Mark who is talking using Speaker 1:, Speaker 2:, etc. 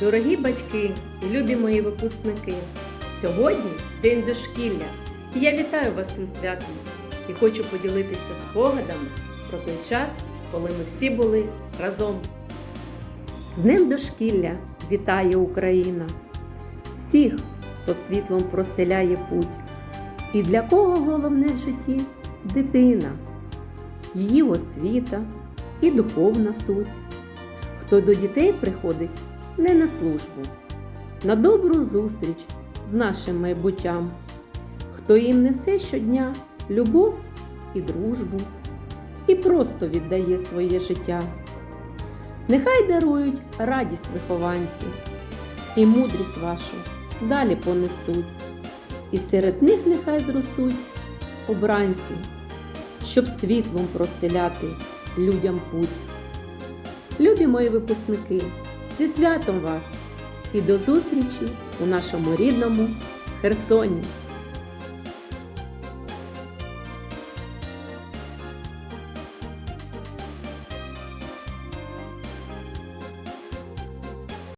Speaker 1: Дорогі батьки і любі мої випускники, сьогодні день дошкілля, і я вітаю вас цим святом і хочу поділитися спогадами про той час, коли ми всі були разом. З Днем дошкілля вітає Україна! Всіх, хто світлом простеляє путь. І для кого головне в житті дитина, її освіта і духовна суть. Хто до дітей приходить не на службу, на добру зустріч з нашим майбуттям, хто їм несе щодня любов і дружбу, і просто віддає своє життя. Нехай дарують радість вихованці, і мудрість вашу далі понесуть, і серед них нехай зростуть обранці, щоб світлом простеляти людям путь. Любі мої випускники, зі святом вас і до зустрічі у нашому рідному Херсоні!